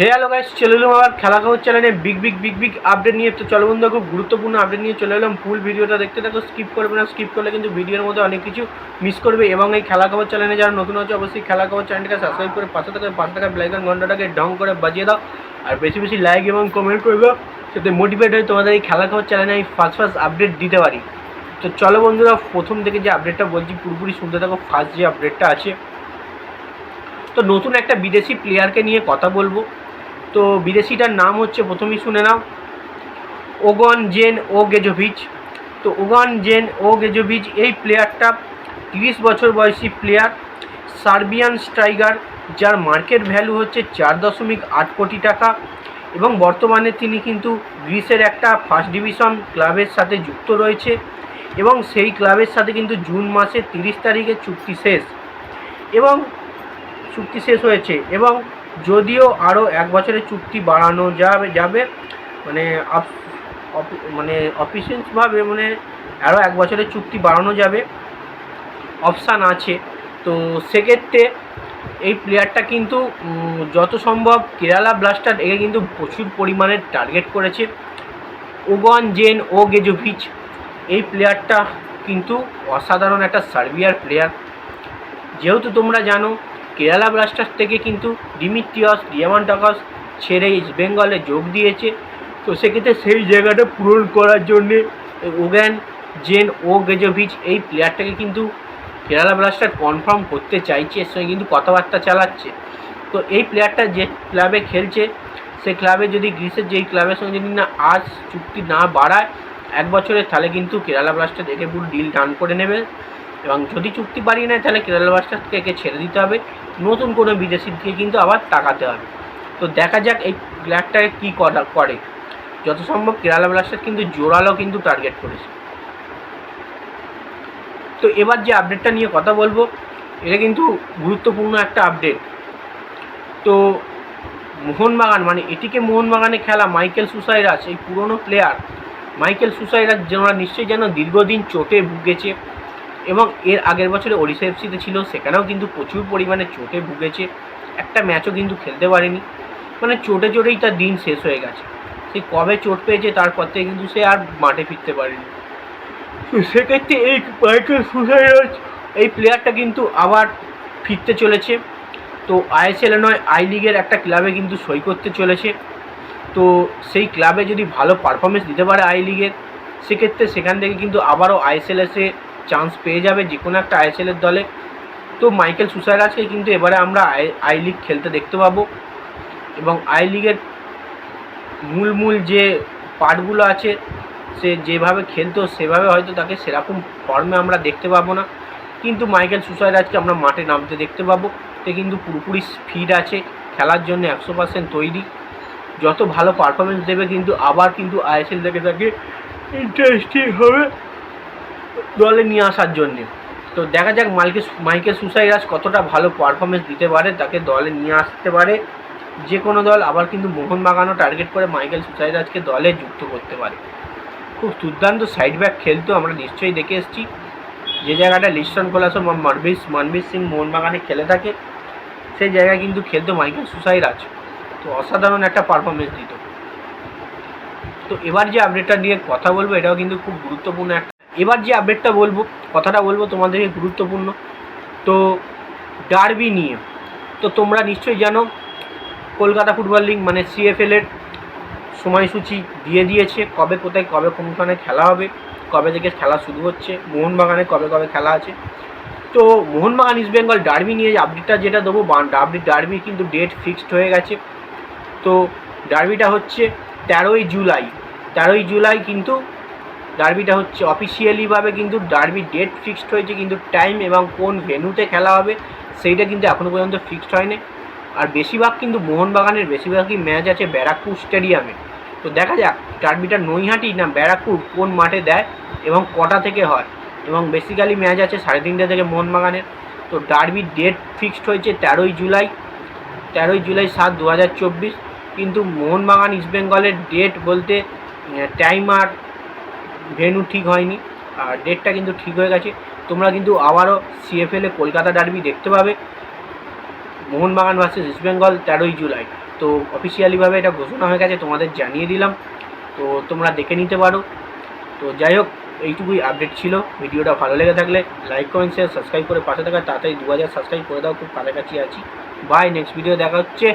হে hello guys চলে এলাম আবার খেলা খবর চ্যানেলে big big big big update নিয়ে। তো চলো বন্ধু খুব গুরুত্বপূর্ণ আপডেট নিয়ে চলে এলাম। ফুল ভিডিওটা দেখতে থাকো স্কিপ করবে না স্কিপ করলে কিন্তু ভিডিওর মধ্যে অনেক কিছু মিস করবে। এবং এই খেলা খবর চ্যানেলে যারা নতুন আছে, অবশ্যই খেলা খবর চ্যানেলটাকে সাবস্ক্রাইব করে পাশে থাকা পাশে থাকা ব্লাইকন ঘন্টাটাকে ডং করে বাজিয়ে দাও। আর বেশি বেশি লাইক এবং কমেন্ট করবে। যাতে মোটিভেট হয়ে তোমাদের এই খেলা খবর চ্যানেলে আমি ফার্স্ট ফার্স্ট আপডেট দিতে পারি। তো চলো বন্ধুরা, প্রথম থেকে যে আপডেটটা বলছি, পুরোপুরি শুনতে থাকো ফার্স্ট যে আপডেটটা আছে। তো নতুন একটা বিদেশি প্লেয়ারকে নিয়ে কথা বলব। তো বিদেশিটার নাম হচ্ছে প্রথমেই শুনে নাও। ওগন জেন ও গেজোভিচ তো ওগন জেন ও গেজোভিচ এই প্লেয়ারটা তিরিশ বছর বয়সী প্লেয়ার সার্বিয়ান স্ট্রাইকার, যার মার্কেট ভ্যালু হচ্ছে চার দশমিক আট কোটি টাকা এবং বর্তমানে তিনি কিন্তু গ্রিসের একটা ফার্স্ট ডিভিশন ক্লাবের সাথে যুক্ত রয়েছে এবং সেই ক্লাবের সাথে কিন্তু জুন মাসের তিরিশ তারিখে চুক্তি শেষ এবং চুক্তি শেষ হয়েছে এবং যদিও আরও এক বছরের চুক্তি বাড়ানো যাবে যাবে মানে মানে অফিসিয়ালসভাবে মানে আরও এক বছরের চুক্তি বাড়ানো যাবে অপশান আছে। তো সেক্ষেত্রে এই প্লেয়ারটা কিন্তু যত সম্ভব কেরালা ব্লাস্টার একে কিন্তু প্রচুর পরিমাণে টার্গেট করেছে। ওগন জেন ও গেজোভিচ এই প্লেয়ারটা কিন্তু অসাধারণ একটা সার্বিয়ার প্লেয়ার যেহেতু তোমরা জানো কেরালা ব্লাস্টার্স থেকে কিন্তু ডিমিট্রিয়াস, ডিয়ামান্টাকাস ছেড়ে ইস্ট বেঙ্গলে যোগ দিয়েছে। তো সেক্ষেত্রে সেই জায়গাটা পূরণ করার জন্যে ওগ্যান জেন ও গেজোভিচ এই প্লেয়ারটাকে কিন্তু কেরালা ব্লাস্টার কনফার্ম করতে চাইছে, এর সঙ্গে কিন্তু কথাবার্তা চালাচ্ছে। তো এই প্লেয়ারটা যে ক্লাবে খেলছে, সে ক্লাবে যদি গ্রিসের যেই ক্লাবের সঙ্গে যদি না আজ চুক্তি না বাড়ায়, এক বছরে তাহলে কিন্তু কেরালা ব্লাস্টার একে পুরো ডিল ডান করে নেবে। এবং যদি চুক্তি বাড়িয়ে নেয়, তাহলে কেরালা ব্লাস্টার্সকে একে ছেড়ে দিতে হবে। নতুন কোনো বিদেশির দিকে কিন্তু আবার তাকাতে হবে। তো দেখা যাক এই প্লেয়ারটাকে কী করা যত সম্ভব কেরালা ব্লাস্টার্স কিন্তু জোরালো কিন্তু টার্গেট করেছে। তো এবার যে আপডেটটা নিয়ে কথা বলব, এটা কিন্তু গুরুত্বপূর্ণ একটা আপডেট তো মোহনবাগান মানে এটিকে মোহনবাগানে খেলা মাইকেল সুসাইরাস, এই পুরনো প্লেয়ার মাইকেল সুসাইরাস যেন নিশ্চয়ই যেন দীর্ঘদিন চোটে ভুগেছে। এবং এর আগের বছরে ওড়িশা এফসিতে ছিল, সেখানেও কিন্তু প্রচুর পরিমাণে চোটে ভুগেছে। একটা ম্যাচও কিন্তু খেলতে পারেনি। মানে চোটে চোটেই তার দিন শেষ হয়ে গেছে। সে কবে চোট পেয়েছে তারপর থেকে কিন্তু সে আর মাঠে ফিরতে পারেনি। তো সেক্ষেত্রে এই মাইকেল সুসাইরাস এই প্লেয়ারটা কিন্তু আবার ফিরতে চলেছে। তো আইএসএল নয়, আই লিগের একটা ক্লাবে কিন্তু সই করতে চলেছে। তো সেই ক্লাবে যদি ভালো পারফরমেন্স দিতে পারে আই লিগের, সেক্ষেত্রে সেখান থেকে কিন্তু আবারও আইএসএল এসে চান্স পেয়ে যাবে যে কোনো একটা আইএসএলের দলে। তো মাইকেল সুসাইরাসকে কিন্তু এবারে আমরা আই আই লিগ খেলতে দেখতে পাবো। এবং আই লিগের মূল মূল যে পার্টগুলো আছে, সে যেভাবে খেলতো, সেভাবে হয়তো তাকে সেরকম ফর্মে আমরা দেখতে পাবো না। কিন্তু মাইকেল সুসাইরাজকে আমরা মাঠে নামতে দেখতে পাবো। সে কিন্তু পুরোপুরি ফিট আছে, খেলার জন্য একশো পার্সেন্ট তৈরি। যত ভালো পারফরমেন্স দেবে কিন্তু আবার কিন্তু আইএসএল থেকে তাকে ইন্টারেস্টিং হবে। দলে নিয়ে আসার জন্যে। তো দেখা যাক মাইকেল মাইকেল সুসাইরাজ কতটা ভালো পারফরমেন্স দিতে পারে, তাকে দলে নিয়ে আসতে পারে। যে কোনো দল আবার কিন্তু মোহনবাগানও টার্গেট করে মাইকেল সুসাইরাজকে দলে যুক্ত করতে পারে। খুব দুর্দান্ত সাইড ব্যাক খেলতো আমরা নিশ্চয়ই দেখে এসেছি। যে জায়গাটা লিস্টন কোলাসো বা মানবীর মনবীর সিং মোহনবাগানে খেলে থাকে, সেই জায়গায় কিন্তু খেলতো মাইকেল সুসাইরাজ। তো অসাধারণ একটা পারফরমেন্স দিত। তো এবার যে আপডেটটা নিয়ে কথা বলব, এটাও কিন্তু খুব গুরুত্বপূর্ণ একটা এবার যে আপডেটটা বলব, কথাটা বলব তোমাদেরকে গুরুত্বপূর্ণ। তো ডার্বি নিয়ে, তো তোমরা নিশ্চয়ই জানো, কলকাতা ফুটবল লিগ মানে সিএফএল এর সময়সূচি দিয়ে দিয়েছে, কবে কোথায়, কবে কোনখানে খেলা হবে, কবে থেকে খেলা শুরু হচ্ছে, মোহনবাগানে কবে কবে খেলা আছে। তো মোহনবাগান ইস্ট বেঙ্গল ডার্বি নিয়ে আপডেটটা যেটা দেবো ডার্বি ডার্বি কিন্তু ডেট ফিক্সড হয়ে গেছে। তো ডার্বিটা হচ্ছে তেরোই জুলাই তেরোই জুলাই কিন্তু ডার্বিটা হচ্ছে অফিসিয়ালিভাবে কিন্তু ডার্বি ডেট ফিক্সড হয়েছে কিন্তু টাইম এবং কোন ভেন্যুতে খেলা হবে, সেইটা কিন্তু এখনও পর্যন্ত ফিক্সড হয়নি। আর বেশিরভাগ কিন্তু মোহনবাগানের বেশিরভাগই ম্যাচ আছে ব্যারাকপুর স্টেডিয়ামে। তো দেখা যাক ডার্বিটা নৈহাটি না ব্যারাকপুর কোন মাঠে দেয় এবং কটা থেকে হয়? এবং বেসিক্যালি ম্যাচ আছে সাড়ে তিনটে থেকে মোহনবাগানের। তো ডার্বির ডেট ফিক্সড হয়েছে তেরোই জুলাই। তেরোই জুলাই সাত দু কিন্তু মোহনবাগান ইস্টবেঙ্গলের ডেট বলতে টাইম আর ভেন্যু ঠিক হয়নি, আর ডেটটা কিন্তু ঠিক হয়ে গেছে। তোমরা কিন্তু আবারও সিএফএলে কলকাতা ডার্বি দেখতে পাবে। মোহনবাগান ভার্সেস ইস্টবেঙ্গল তেরোই জুলাই। তো অফিসিয়ালিভাবে এটা ঘোষণা হয়ে গেছে, তোমাদের জানিয়ে দিলাম। তো তোমরা দেখে নিতে পারো। তো যাই হোক, এইটুকুই আপডেট ছিল। ভিডিওটা ভালো লেগে থাকলে লাইক কমেন্ট শেয়ার সাবস্ক্রাইব করে পাশে থাকা তাড়াতাড়ি দু হাজার সাবস্ক্রাইব করে দাও। খুব কাছাকাছি আছি। বাই নেক্সট ভিডিও দেখা হচ্ছে।